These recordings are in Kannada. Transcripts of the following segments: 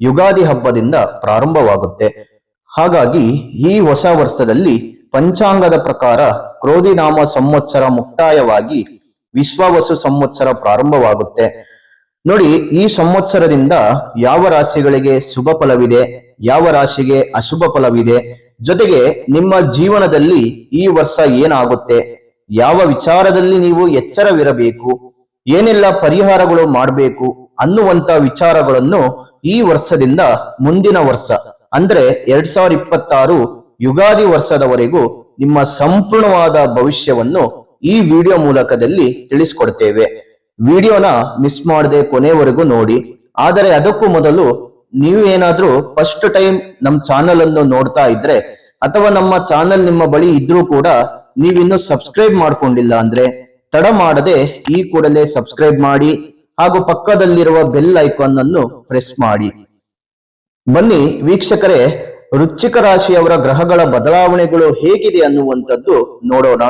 ಯುಗಾದಿ ಹಬ್ಬದಿಂದ ಪ್ರಾರಂಭವಾಗುತ್ತೆ. ಹಾಗಾಗಿ ಈ ಹೊಸ ವರ್ಷದಲ್ಲಿ ಪಂಚಾಂಗದ ಪ್ರಕಾರ ಕ್ರೋಧಿನಾಮ ಸಂವತ್ಸರ ಮುಕ್ತಾಯವಾಗಿ ವಿಶ್ವವಸು ಸಂವತ್ಸರ ಪ್ರಾರಂಭವಾಗುತ್ತೆ. ನೋಡಿ, ಈ ಸಂವತ್ಸರದಿಂದ ಯಾವ ರಾಶಿಗಳಿಗೆ ಶುಭ ಫಲವಿದೆ, ಯಾವ ರಾಶಿಗೆ ಅಶುಭ ಫಲವಿದೆ, ಜೊತೆಗೆ ನಿಮ್ಮ ಜೀವನದಲ್ಲಿ ಈ ವರ್ಷ ಏನಾಗುತ್ತೆ, ಯಾವ ವಿಚಾರದಲ್ಲಿ ನೀವು ಎಚ್ಚರವಿರಬೇಕು, ಏನೆಲ್ಲ ಪರಿಹಾರಗಳು ಮಾಡಬೇಕು ಅನ್ನುವಂತ ವಿಚಾರಗಳನ್ನು ಈ ವರ್ಷದಿಂದ ಮುಂದಿನ ವರ್ಷ, ಅಂದ್ರೆ ಎರಡ್ ಸಾವಿರದ ಇಪ್ಪತ್ತಾರು ಯುಗಾದಿ ವರ್ಷದವರೆಗೂ ನಿಮ್ಮ ಸಂಪೂರ್ಣವಾದ ಭವಿಷ್ಯವನ್ನು ಈ ವಿಡಿಯೋ ಮೂಲಕದಲ್ಲಿ ತಿಳಿಸ್ಕೊಡ್ತೇವೆ. ವಿಡಿಯೋನ ಮಿಸ್ ಮಾಡದೆ ಕೊನೆವರೆಗೂ ನೋಡಿ. ಆದರೆ ಅದಕ್ಕೂ ಮೊದಲು ನೀವು ಏನಾದ್ರೂ ಫಸ್ಟ್ ಟೈಮ್ ನಮ್ಮ ಚಾನೆಲ್ ಅನ್ನು ನೋಡ್ತಾ ಇದ್ರೆ, ಅಥವಾ ನಮ್ಮ ಚಾನೆಲ್ ನಿಮ್ಮ ಬಳಿ ಇದ್ರೂ ಕೂಡ ನೀವಿನ್ನು ಸಬ್ಸ್ಕ್ರೈಬ್ ಮಾಡ್ಕೊಂಡಿಲ್ಲ ಅಂದ್ರೆ, ತಡ ಮಾಡದೆ ಈ ಕೂಡಲೇ ಸಬ್ಸ್ಕ್ರೈಬ್ ಮಾಡಿ ಹಾಗೂ ಪಕ್ಕದಲ್ಲಿರುವ ಬೆಲ್ ಐಕಾನ್ ಅನ್ನು ಪ್ರೆಸ್ ಮಾಡಿ. ಬನ್ನಿ ವೀಕ್ಷಕರೇ, ವೃಶ್ಚಿಕ ರಾಶಿಯವರ ಗ್ರಹಗಳ ಬದಲಾವಣೆಗಳು ಹೇಗಿದೆ ಅನ್ನುವಂಥದ್ದು ನೋಡೋಣ.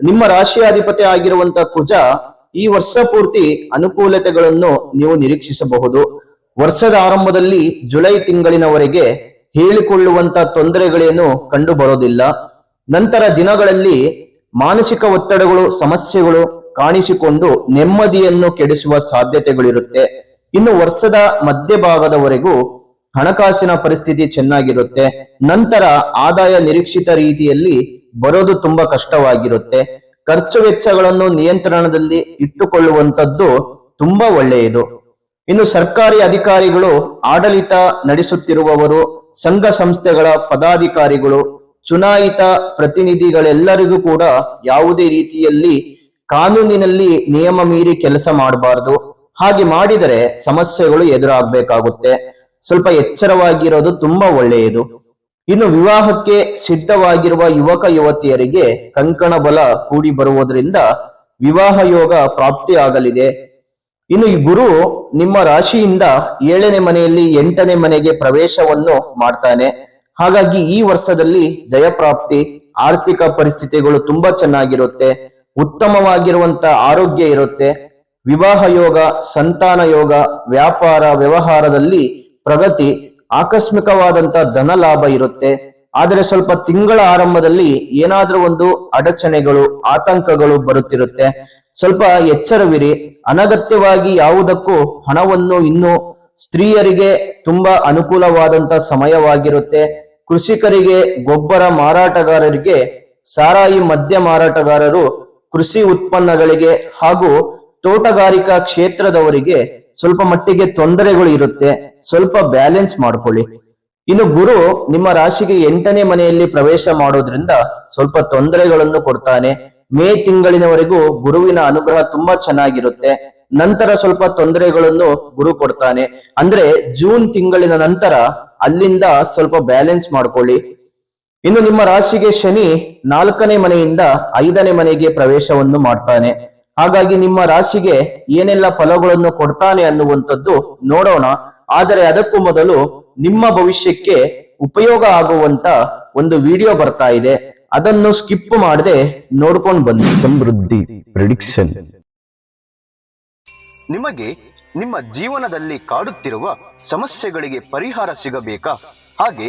ನಿಮ್ಮ ರಾಶಿಯ ಅಧಿಪತಿ ಆಗಿರುವಂತ ಕುಜ ಈ ವರ್ಷ ಪೂರ್ತಿ ಅನುಕೂಲತೆಗಳನ್ನು ನೀವು ನಿರೀಕ್ಷಿಸಬಹುದು. ವರ್ಷದ ಆರಂಭದಲ್ಲಿ ಜುಲೈ ತಿಂಗಳಿನವರೆಗೆ ಹೇಳಿಕೊಳ್ಳುವಂತ ತೊಂದರೆಗಳೇನು ಕಂಡು ಬರೋದಿಲ್ಲ ನಂತರ ದಿನಗಳಲ್ಲಿ ಮಾನಸಿಕ ಒತ್ತಡಗಳು, ಸಮಸ್ಯೆಗಳು ಕಾಣಿಸಿಕೊಂಡು ನೆಮ್ಮದಿಯನ್ನು ಕೆಡಿಸುವ ಸಾಧ್ಯತೆಗಳಿರುತ್ತೆ. ಇನ್ನು ವರ್ಷದ ಮಧ್ಯಭಾಗದವರೆಗೂ ಹಣಕಾಸಿನ ಪರಿಸ್ಥಿತಿ ಚೆನ್ನಾಗಿರುತ್ತೆ. ನಂತರ ಆದಾಯ ನಿರೀಕ್ಷಿತ ರೀತಿಯಲ್ಲಿ ಬರೋದು ತುಂಬಾ ಕಷ್ಟವಾಗಿರುತ್ತೆ. ಖರ್ಚು ವೆಚ್ಚಗಳನ್ನು ನಿಯಂತ್ರಣದಲ್ಲಿ ಇಟ್ಟುಕೊಳ್ಳುವಂತದ್ದು ತುಂಬಾ ಒಳ್ಳೆಯದು. ಇನ್ನು ಸರ್ಕಾರಿ ಅಧಿಕಾರಿಗಳು ಆಡಳಿತ ನಡೆಸುತ್ತಿರುವವರು, ಸಂಘ ಸಂಸ್ಥೆಗಳ ಪದಾಧಿಕಾರಿಗಳು, ಚುನಾಯಿತ ಪ್ರತಿನಿಧಿಗಳೆಲ್ಲರಿಗೂ ಕೂಡ ಯಾವುದೇ ರೀತಿಯಲ್ಲಿ ಕಾನೂನಿನಲ್ಲಿ ನಿಯಮ ಮೀರಿ ಕೆಲಸ ಮಾಡಬಾರದು. ಹಾಗೆ ಮಾಡಿದರೆ ಸಮಸ್ಯೆಗಳು ಎದುರಾಗಬೇಕಾಗುತ್ತೆ. ಸ್ವಲ್ಪ ಎಚ್ಚರವಾಗಿರೋದು ತುಂಬಾ ಒಳ್ಳೆಯದು. ಇನ್ನು ವಿವಾಹಕ್ಕೆ ಸಿದ್ಧವಾಗಿರುವ ಯುವಕ ಯುವತಿಯರಿಗೆ ಕಂಕಣ ಬಲ ಕೂಡಿ ಬರುವುದರಿಂದ ವಿವಾಹ ಯೋಗ ಪ್ರಾಪ್ತಿಯಾಗಲಿದೆ ಇನ್ನು ಈ ಗುರು ನಿಮ್ಮ ರಾಶಿಯಿಂದ ಏಳನೇ ಮನೆಯಲ್ಲಿ ಎಂಟನೇ ಮನೆಗೆ ಪ್ರವೇಶವನ್ನು ಮಾಡ್ತಾನೆ. ಹಾಗಾಗಿ ಈ ವರ್ಷದಲ್ಲಿ ಜಯಪ್ರಾಪ್ತಿ, ಆರ್ಥಿಕ ಪರಿಸ್ಥಿತಿಗಳು ತುಂಬಾ ಚೆನ್ನಾಗಿರುತ್ತೆ. ಉತ್ತಮವಾಗಿರುವಂತ ಆರೋಗ್ಯ ಇರುತ್ತೆ. ವಿವಾಹ ಯೋಗ, ಸಂತಾನ ಯೋಗ, ವ್ಯಾಪಾರ, ವ್ಯವಹಾರದಲ್ಲಿ ಪ್ರಗತಿ, ಆಕಸ್ಮಿಕವಾದಂತ ಧನ ಲಾಭ ಇರುತ್ತೆ. ಆದರೆ ಸ್ವಲ್ಪ ತಿಂಗಳ ಆರಂಭದಲ್ಲಿ ಏನಾದ್ರೂ ಒಂದು ಅಡಚಣೆಗಳು, ಆತಂಕಗಳು ಬರುತ್ತಿರುತ್ತೆ. ಸ್ವಲ್ಪ ಎಚ್ಚರವಿರಿ. ಅನಗತ್ಯವಾಗಿ ಯಾವುದಕ್ಕೂ ಹಣವನ್ನು ಇನ್ನು ಸ್ತ್ರೀಯರಿಗೆ ತುಂಬಾ ಅನುಕೂಲವಾದಂತ ಸಮಯವಾಗಿರುತ್ತೆ. ಕೃಷಿಕರಿಗೆ, ಗೊಬ್ಬರ ಮಾರಾಟಗಾರರಿಗೆ, ಸಾರಾಯಿ ಮದ್ಯ ಮಾರಾಟಗಾರರು ಕೃಷಿ ಉತ್ಪನ್ನಗಳಿಗೆ ಹಾಗೂ ತೋಟಗಾರಿಕಾ ಕ್ಷೇತ್ರದವರಿಗೆ ಸ್ವಲ್ಪ ಮಟ್ಟಿಗೆ ತೊಂದರೆಗಳು ಇರುತ್ತೆ. ಸ್ವಲ್ಪ ಬ್ಯಾಲೆನ್ಸ್ ಮಾಡ್ಕೊಳ್ಳಿ. ಇನ್ನು ಗುರು ನಿಮ್ಮ ರಾಶಿಗೆ ಎಂಟನೇ ಮನೆಯಲ್ಲಿ ಪ್ರವೇಶ ಮಾಡೋದ್ರಿಂದ ಸ್ವಲ್ಪ ತೊಂದರೆಗಳನ್ನು ಕೊಡ್ತಾನೆ. ಮೇ ತಿಂಗಳಿನವರೆಗೂ ಗುರುವಿನ ಅನುಗ್ರಹ ತುಂಬಾ ಚೆನ್ನಾಗಿರುತ್ತೆ. ನಂತರ ಸ್ವಲ್ಪ ತೊಂದರೆಗಳನ್ನು ಗುರು ಕೊಡ್ತಾನೆ. ಅಂದ್ರೆ ಜೂನ್ ತಿಂಗಳಿನ ನಂತರ ಅಲ್ಲಿಂದ ಸ್ವಲ್ಪ ಬ್ಯಾಲೆನ್ಸ್ ಮಾಡ್ಕೊಳ್ಳಿ. ಇನ್ನು ನಿಮ್ಮ ರಾಶಿಗೆ ಶನಿ ನಾಲ್ಕನೇ ಮನೆಯಿಂದ ಐದನೇ ಮನೆಗೆ ಪ್ರವೇಶವನ್ನು ಮಾಡ್ತಾನೆ. ಹಾಗಾಗಿ ನಿಮ್ಮ ರಾಶಿಗೆ ಏನೆಲ್ಲ ಫಲಗಳನ್ನು ಕೊಡ್ತಾನೆ ಅನ್ನುವಂಥದ್ದು ನೋಡೋಣ. ಆದರೆ ಅದಕ್ಕೂ ಮೊದಲು ನಿಮ್ಮ ಭವಿಷ್ಯಕ್ಕೆ ಉಪಯೋಗ ಆಗುವಂತ ಒಂದು ವಿಡಿಯೋ ಬರ್ತಾ ಇದೆ. ಅದನ್ನು ಸ್ಕಿಪ್ ಮಾಡದೆ ನೋಡ್ಕೊಂಡು ಬನ್ನಿ. ಸಮೃದ್ಧಿ ಪ್ರಿಡಿಕ್ಷನ್ ನಿಮಗೆ ನಿಮ್ಮ ಜೀವನದಲ್ಲಿ ಕಾಡುತ್ತಿರುವ ಸಮಸ್ಯೆಗಳಿಗೆ ಪರಿಹಾರ ಸಿಗಬೇಕಾ? ಹಾಗೆ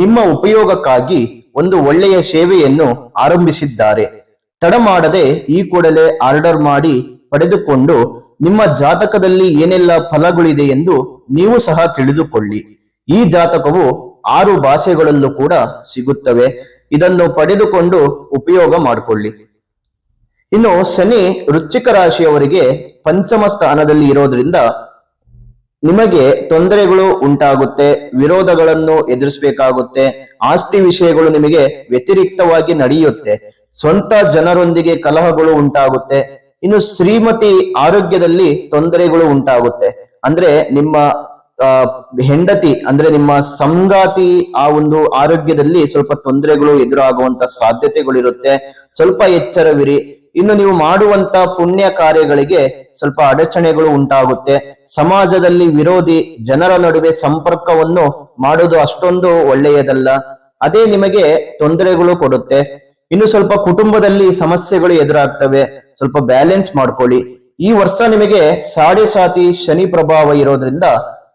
ನಿಮ್ಮ ಉಪಯೋಗಕ್ಕಾಗಿ ಒಂದು ಒಳ್ಳೆಯ ಸೇವೆಯನ್ನು ಆರಂಭಿಸಿದ್ದಾರೆ. ತಡ ಮಾಡದೆ ಈ ಕೂಡಲೇ ಆರ್ಡರ್ ಮಾಡಿ ಪಡೆದುಕೊಂಡು ನಿಮ್ಮ ಜಾತಕದಲ್ಲಿ ಏನೆಲ್ಲ ಫಲಗಳಿದೆ ಎಂದು ನೀವು ಸಹ ತಿಳಿದುಕೊಳ್ಳಿ. ಈ ಜಾತಕವು ಆರು ಭಾಷೆಗಳಲ್ಲೂ ಕೂಡ ಸಿಗುತ್ತವೆ. ಇದನ್ನು ಪಡೆದುಕೊಂಡು ಉಪಯೋಗ ಮಾಡಿಕೊಳ್ಳಿ. ಇನ್ನು ಶನಿ ವೃಶ್ಚಿಕ ರಾಶಿಯವರಿಗೆ ಪಂಚಮ ಸ್ಥಾನದಲ್ಲಿ ಇರೋದ್ರಿಂದ ನಿಮಗೆ ತೊಂದರೆಗಳು ಉಂಟಾಗುತ್ತೆ, ವಿರೋಧಗಳನ್ನು ಎದುರಿಸಬೇಕಾಗುತ್ತೆ, ಆಸ್ತಿ ವಿಷಯಗಳು ನಿಮಗೆ ವ್ಯತಿರಿಕ್ತವಾಗಿ ನಡೆಯುತ್ತೆ, ಸ್ವಂತ ಜನರೊಂದಿಗೆ ಕಲಹಗಳು ಉಂಟಾಗುತ್ತೆ, ಇನ್ನು ಶ್ರೀಮತಿ ಆರೋಗ್ಯದಲ್ಲಿ ತೊಂದರೆಗಳು ಉಂಟಾಗುತ್ತೆ. ಅಂದ್ರೆ ನಿಮ್ಮ ಹೆಂಡತಿ, ಅಂದ್ರೆ ನಿಮ್ಮ ಸಂಗಾತಿ ಆ ಒಂದು ಆರೋಗ್ಯದಲ್ಲಿ ಸ್ವಲ್ಪ ತೊಂದರೆಗಳು ಎದುರಾಗುವಂತ ಸಾಧ್ಯತೆಗಳಿರುತ್ತೆ. ಸ್ವಲ್ಪ ಎಚ್ಚರವಿರಿ ಇನ್ನು ನೀವು ಮಾಡುವಂತ ಪುಣ್ಯ ಕಾರ್ಯಗಳಿಗೆ ಸ್ವಲ್ಪ ಅಡಚಣೆಗಳು ಉಂಟಾಗುತ್ತೆ. ಸಮಾಜದಲ್ಲಿ ವಿರೋಧಿ ಜನರ ನಡುವೆ ಸಂಪರ್ಕವನ್ನು ಮಾಡೋದು ಅಷ್ಟೊಂದು ಒಳ್ಳೆಯದಲ್ಲ. ಅದೇ ನಿಮಗೆ ತೊಂದರೆಗಳು ಕೊಡುತ್ತೆ. ಇನ್ನು ಸ್ವಲ್ಪ ಕುಟುಂಬದಲ್ಲಿ ಸಮಸ್ಯೆಗಳು ಎದುರಾಗ್ತವೆ. ಸ್ವಲ್ಪ ಬ್ಯಾಲೆನ್ಸ್ ಮಾಡ್ಕೊಳ್ಳಿ. ಈ ವರ್ಷ ನಿಮಗೆ ಸಾಡೆ ಸಾತಿ ಶನಿ ಪ್ರಭಾವ ಇರೋದ್ರಿಂದ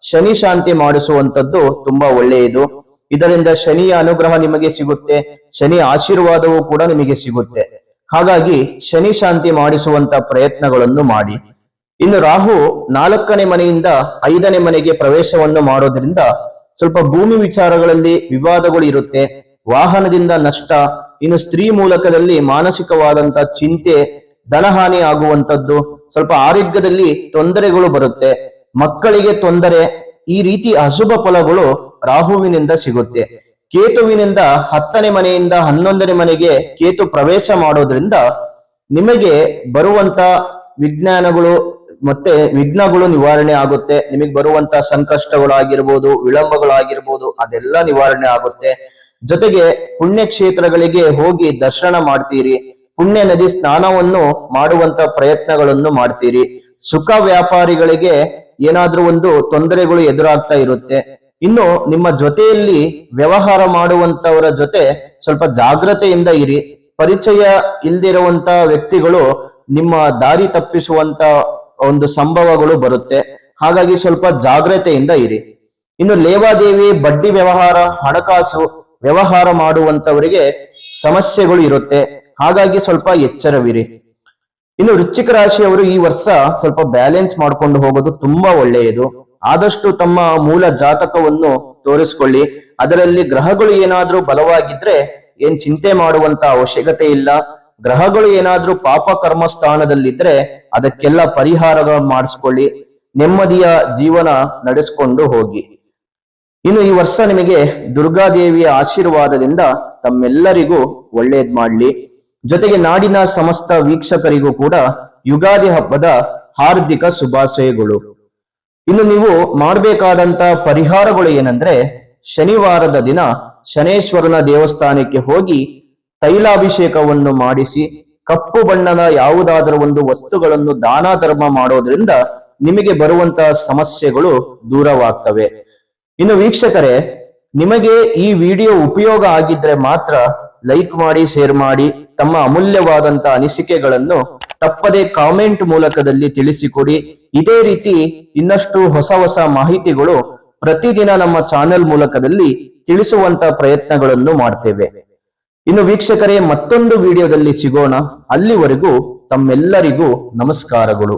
ಶನಿ ಶಾಂತಿ ಮಾಡಿಸುವಂತದ್ದು ತುಂಬಾ ಒಳ್ಳೆಯದು. ಇದರಿಂದ ಶನಿಯ ಅನುಗ್ರಹ ನಿಮಗೆ ಸಿಗುತ್ತೆ. ಶನಿ ಆಶೀರ್ವಾದವೂ ಕೂಡ ನಿಮಗೆ ಸಿಗುತ್ತೆ. ಹಾಗಾಗಿ ಶನಿ ಶಾಂತಿ ಮಾಡಿಸುವಂತ ಪ್ರಯತ್ನಗಳನ್ನು ಮಾಡಿ. ಇನ್ನು ರಾಹು ನಾಲ್ಕನೇ ಮನೆಯಿಂದ ಐದನೇ ಮನೆಗೆ ಪ್ರವೇಶವನ್ನು ಮಾಡೋದ್ರಿಂದ ಸ್ವಲ್ಪ ಭೂಮಿ ವಿಚಾರಗಳಲ್ಲಿ ವಿವಾದಗಳು ಇರುತ್ತೆ. ವಾಹನದಿಂದ ನಷ್ಟ, ಇನ್ನು ಸ್ತ್ರೀ ಮೂಲಕದಲ್ಲಿ ಮಾನಸಿಕವಾದಂತ ಚಿಂತೆ ಧನಹಾನಿ ಆಗುವಂತದ್ದು, ಸ್ವಲ್ಪ ಆರೋಗ್ಯದಲ್ಲಿ ತೊಂದರೆಗಳು ಬರುತ್ತೆ. ಮಕ್ಕಳಿಗೆ ತೊಂದರೆ, ಈ ರೀತಿ ಅಶುಭ ಫಲಗಳು ರಾಹುವಿನಿಂದ ಸಿಗುತ್ತೆ. ಕೇತುವಿನಿಂದ ಹತ್ತನೇ ಮನೆಯಿಂದ ಹನ್ನೊಂದನೇ ಮನೆಗೆ ಕೇತು ಪ್ರವೇಶ ಮಾಡೋದ್ರಿಂದ ನಿಮಗೆ ಬರುವಂತ ವಿಜ್ಞಾನಗಳು ಮತ್ತೆ ವಿಘ್ನಗಳು ನಿವಾರಣೆ ಆಗುತ್ತೆ. ನಿಮಗೆ ಬರುವಂತ ಸಂಕಷ್ಟಗಳಾಗಿರ್ಬೋದು, ವಿಳಂಬಗಳಾಗಿರ್ಬೋದು, ಅದೆಲ್ಲ ನಿವಾರಣೆ ಆಗುತ್ತೆ. ಜೊತೆಗೆ ಪುಣ್ಯ ಕ್ಷೇತ್ರಗಳಿಗೆ ಹೋಗಿ ದರ್ಶನ ಮಾಡ್ತೀರಿ. ಪುಣ್ಯ ನದಿ ಸ್ನಾನವನ್ನು ಮಾಡುವಂತ ಪ್ರಯತ್ನಗಳನ್ನು ಮಾಡ್ತೀರಿ. ಸುಖ ವ್ಯಾಪಾರಿಗಳಿಗೆ ಏನಾದ್ರೂ ಒಂದು ತೊಂದರೆಗಳು ಎದುರಾಗ್ತಾ ಇರುತ್ತೆ. ಇನ್ನು ನಿಮ್ಮ ಜೊತೆಯಲ್ಲಿ ವ್ಯವಹಾರ ಮಾಡುವಂತವರ ಜೊತೆ ಸ್ವಲ್ಪ ಜಾಗ್ರತೆಯಿಂದ ಇರಿ. ಪರಿಚಯ ಇಲ್ದಿರುವಂತ ವ್ಯಕ್ತಿಗಳು ನಿಮ್ಮ ದಾರಿ ತಪ್ಪಿಸುವಂತ ಒಂದು ಸಂಭವಗಳು ಬರುತ್ತೆ. ಹಾಗಾಗಿ ಸ್ವಲ್ಪ ಜಾಗ್ರತೆಯಿಂದ ಇರಿ. ಇನ್ನು ಲೇವಾದೇವಿ, ಬಡ್ಡಿ ವ್ಯವಹಾರ, ಹಣಕಾಸು ವ್ಯವಹಾರ ಮಾಡುವಂತವರಿಗೆ ಸಮಸ್ಯೆಗಳು ಇರುತ್ತೆ. ಹಾಗಾಗಿ ಸ್ವಲ್ಪ ಎಚ್ಚರವಿರಿ. ಇನ್ನು ವೃಶ್ಚಿಕ ರಾಶಿಯವರು ಈ ವರ್ಷ ಸ್ವಲ್ಪ ಬ್ಯಾಲೆನ್ಸ್ ಮಾಡ್ಕೊಂಡು ಹೋಗೋದು ತುಂಬಾ ಒಳ್ಳೆಯದು. ಆದಷ್ಟು ತಮ್ಮ ಮೂಲ ಜಾತಕವನ್ನು ತೋರಿಸ್ಕೊಳ್ಳಿ. ಅದರಲ್ಲಿ ಗ್ರಹಗಳು ಏನಾದ್ರೂ ಬಲವಾಗಿದ್ರೆ ಏನ್ ಚಿಂತೆ ಮಾಡುವಂತ ಅವಶ್ಯಕತೆ ಇಲ್ಲ. ಗ್ರಹಗಳು ಏನಾದ್ರೂ ಪಾಪ ಕರ್ಮ ಸ್ಥಾನದಲ್ಲಿದ್ರೆ ಅದಕ್ಕೆಲ್ಲ ಪರಿಹಾರ ಮಾಡಿಸ್ಕೊಳ್ಳಿ. ನೆಮ್ಮದಿಯ ಜೀವನ ನಡೆಸ್ಕೊಂಡು ಹೋಗಿ. ಇನ್ನು ಈ ವರ್ಷ ನಿಮಗೆ ದುರ್ಗಾದೇವಿಯ ಆಶೀರ್ವಾದದಿಂದ ತಮ್ಮೆಲ್ಲರಿಗೂ ಒಳ್ಳೇದ್ ಮಾಡ್ಲಿ. ಜೊತೆಗೆ ನಾಡಿನ ಸಮಸ್ತ ವೀಕ್ಷಕರಿಗೂ ಕೂಡ ಯುಗಾದಿ ಹಬ್ಬದ ಹಾರ್ದಿಕ ಶುಭಾಶಯಗಳು. ಇನ್ನು ನೀವು ಮಾಡಬೇಕಾದಂತ ಪರಿಹಾರಗಳು ಏನಂದ್ರೆ ಶನಿವಾರದ ದಿನ ಶನೇಶ್ವರನ ದೇವಸ್ಥಾನಕ್ಕೆ ಹೋಗಿ ತೈಲಾಭಿಷೇಕವನ್ನು ಮಾಡಿಸಿ, ಕಪ್ಪು ಬಣ್ಣದ ಯಾವುದಾದರೂ ಒಂದು ವಸ್ತುಗಳನ್ನು ದಾನ ಧರ್ಮ ಮಾಡೋದ್ರಿಂದ ನಿಮಗೆ ಬರುವಂತಹ ಸಮಸ್ಯೆಗಳು ದೂರವಾಗ್ತವೆ. ಇನ್ನು ವೀಕ್ಷಕರೇ, ನಿಮಗೆ ಈ ವಿಡಿಯೋ ಉಪಯೋಗ ಆಗಿದ್ರೆ ಮಾತ್ರ ಲೈಕ್ ಮಾಡಿ, ಶೇರ್ ಮಾಡಿ, ತಮ್ಮ ಅಮೂಲ್ಯವಾದಂತ ಅನಿಸಿಕೆಗಳನ್ನು ತಪ್ಪದೆ ಕಾಮೆಂಟ್ ಮೂಲಕದಲ್ಲಿ ತಿಳಿಸಿಕೊಡಿ. ಇದೇ ರೀತಿ ಇನ್ನಷ್ಟು ಹೊಸ ಹೊಸ ಮಾಹಿತಿಗಳು ಪ್ರತಿದಿನ ನಮ್ಮ ಚಾನೆಲ್ ಮೂಲಕದಲ್ಲಿ ತಿಳಿಸುವಂತ ಪ್ರಯತ್ನಗಳನ್ನು ಮಾಡ್ತೇವೆ. ಇನ್ನು ವೀಕ್ಷಕರೇ, ಮತ್ತೊಂದು ವಿಡಿಯೋದಲ್ಲಿ ಸಿಗೋಣ. ಅಲ್ಲಿವರೆಗೂ ತಮ್ಮೆಲ್ಲರಿಗೂ ನಮಸ್ಕಾರಗಳು.